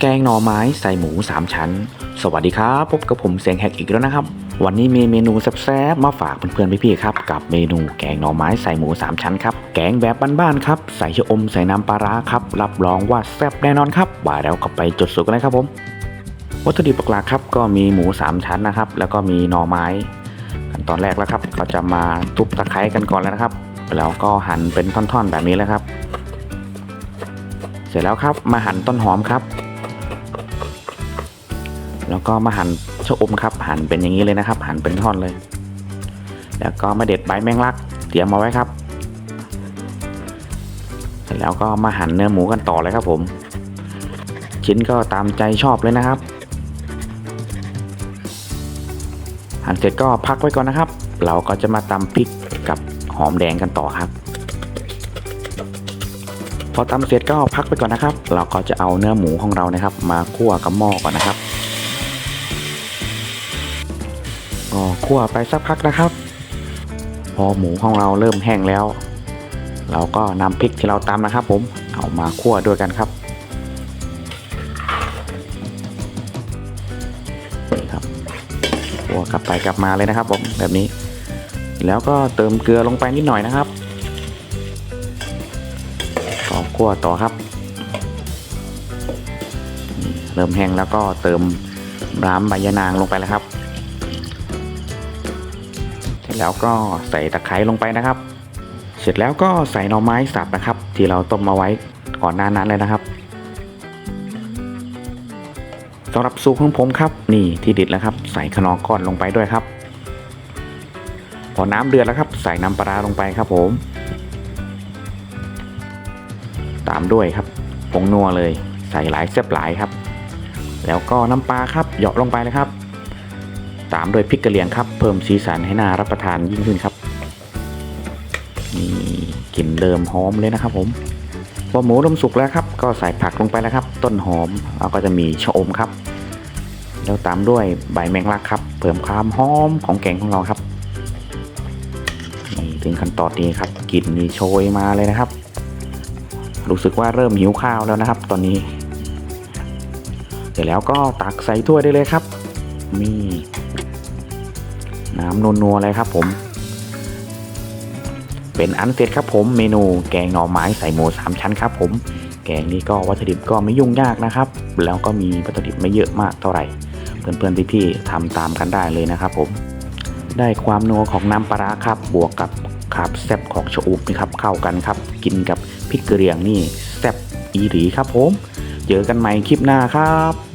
แกงหน่อไม้ใส่หมูสามชั้น สวัสดีครับ พบกับผมเสียงแฮกอีกแล้วนะครับ วันนี้มีเมนูแซ่บๆมาฝากเพื่อนๆพี่ๆครับ กับเมนูแกงหน่อไม้ใส่หมูสามชั้นครับ แกงแบบบ้านๆครับ ใส่ชะอมใส่น้ำปลาร้าครับ รับรองว่าแซ่บแน่นอนครับว่าแล้วก็ไปจดสูตรกันเลยครับผม วัตถุดิบหลักๆครับ ก็มีหมูสามชั้นนะครับ แล้วก็มีหน่อไม้ ขั้นตอนแรกแล้วครับ ก็จะมาทุบตะไคร้กันก่อนแล้วนะครับ แล้วก็หั่นเป็นท่อนๆแบบนี้เลยครับ เสร็จแล้วครับ มาหั่นต้นหอมครับ แล้วก็มาหั่นชะอมครับ หั่นเป็นอย่างนี้เลยนะครับ หั่นเป็นท่อนเลย แล้วก็มาเด็ดใบแมงลักเตรียมมาไว้ครับ เสร็จแล้วก็มาหั่นเนื้อหมูกันต่อเลยครับผม ชิ้นก็ตามใจชอบเลยนะครับ หั่นเสร็จก็พักไว้ก่อนนะครับ เราก็จะมาตำพริกกับหอมแดงกันต่อครับ พอตำเสร็จก็พักไปก่อนนะครับ เราก็จะเอาเนื้อหมูของเรานะครับ มาคั่วกับหม้อก่อนนะครับ คั่วไปสักพักนะครับ พอหมูของเราเริ่มแห้งแล้ว เราก็นำพริกที่เราตำนะครับ ผมเอามาคั่วด้วยกันครับนี่ครับคั่วกลับไปกลับมาเลยนะครับผมแบบนี้ แล้วก็เติมเกลือลงไปนิดหน่อยนะครับก็คั่วต่อครับ เริ่มแห้งแล้วก็เติมน้ำใบยะนางลงไปแล้วครับ แล้วก็ใส่ตะไคร้ลงไปนะครับ เสร็จแล้วก็ใส่หน่อไม้สับนะครับ ที่เราต้มมาไว้ก่อนหน้านั้นเลยนะครับสำหรับสูตรของผมครับ นี่ที่ดิดแล้วครับ ใส่ขนอก้อนลงไปด้วยครับ พอน้ำเดือดแล้วครับ ใส่น้ำปลาร้าลงไปครับผม ตามด้วยครับผงนัวเลย ใส่หลายเสียบหลายครับ แล้วก็น้ำปลาครับเหยาะลงไปเลยครับ ตามด้วยพริกกระเหรี่ยงครับ เพิ่มสีสันให้น่ารับประทานยิ่งขึ้นครับนี่กลิ่นเดิมหอมเลยนะครับ ผมพอหมูรมสุกแล้วครับ ก็ใส่ผักลงไปแล้วครับ ต้นหอมแล้วก็จะมีชะอมครับ แล้วตามด้วยใบแมงลักครับ เพิ่มความหอมของแกงของเราครับนี่ถึงขั้นตอนนี้ครับกลิ่นนี่โชยมาเลยนะครับ รู้สึกว่าเริ่มหิวข้าวแล้วนะครับ ตอนนี้ เสร็จแล้วก็ตักใส่ถ้วยได้เลยครับนี่ น้ำนัวๆเลยครับผม เป็นอันเสร็จครับผมเมนูแกงหน่อไม้ใส่หมูสามชั้นครับผม แกงนี้ก็วัตถุดิบก็ไม่ยุ่งยากนะครับ แล้วก็มีวัตถุดิบไม่เยอะมากเท่าไหร่ เพื่อนๆพี่ๆทำตามกันได้เลยนะครับผม ได้ความนัวของน้ำปลาร้าครับ บวกกับขาบแซบของชะอุบนี่ครับเข้ากันครับ กินกับพริกเหรี่ยงนี่แซบอีหลีครับผม เจอกันใหม่คลิปหน้าครับ